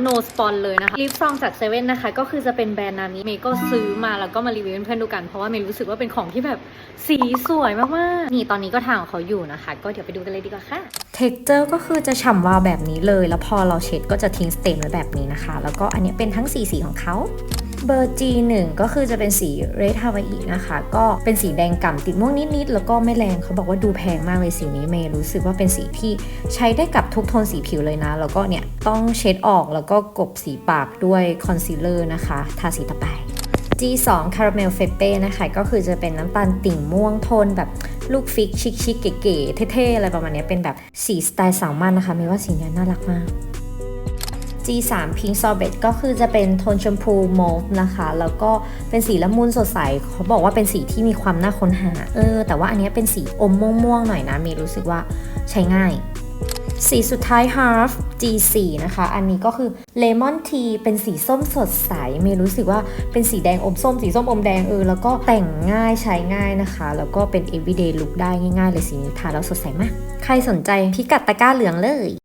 โนสปอนเลยนะคะลิปซองจากเซเว่นนะคะ ก็คือจะเป็นแบรนด์นามนี้เมย์ก็ซื้อมาแล้วก็มารีวิวเพื่อนๆดูกันเพราะว่าเมย์รู้สึกว่าเป็นของที่แบบสีสวยมากๆ นี่ตอนนี้ก็ทางของเขาอยู่นะคะ ก็เดี๋ยวไปดูกันเลยดีกว่าค่ะเท็กเจอร์ก็คือจะฉ่ำวาวแบบนี้เลย แล้วพอเราเช็ดก็จะทิ้งสเต็มไว้แบบนี้นะคะ แล้วก็อันนี้เป็นทั้งสีสีของเขา เบอร์ G1 ก็คือจะเป็นสี Red Hawaii นะคะ ก็เป็นสีแดงก่ำติดม่วงนิดๆ แล้วก็ไม่แรงเขาบอกว่าดูแพงมากเลยสีนี้เมย์รู้สึกว่าเป็นสีที่ใช้ได้กับทุกโทนสีผิวเลยนะ แล้วก็เนี่ย ต้องเช็ดออกแล้วก็กบสีปากด้วยคอนซีลเลอร์นะคะ ทาสีต่อไป G2 Caramel Frappe นะคะ ก็คือจะเป็นน้ำตาลติ่งม่วงโทนแบบลูกฟิกชิคๆเก๋ๆเท่ๆอะไรประมาณนี้เป็นแบบสีสไตล์สาวมันนะคะเมย์ว่าสีนี้น่ารักมาก G3 Pink Sorbet ก็คือจะเป็นโทนชมพูมอฟนะคะ แล้วก็เป็นสีละมุนสดใส เขาบอกว่าเป็นสีที่มีความน่าค้นหา เออ แต่ว่าอันนี้เป็นสีอมม่วงๆหน่อยนะเมย์รู้สึกว่าใช้ง่าย สีสุดท้าย Half G4 นะคะ อันนี้ก็คือ Lemon Tea เป็นสีส้มสดใส เมย์รู้สึกว่าเป็นสีแดงอมส้ม สีส้มอมแดงเออ แล้วก็แต่งง่ายใช้ง่ายนะคะ แล้วก็เป็น everyday look ได้ง่ายๆเลยสีนี้ทาแล้วสดใสมาก ใครสนใจพิกัดตะกร้าเหลืองเลย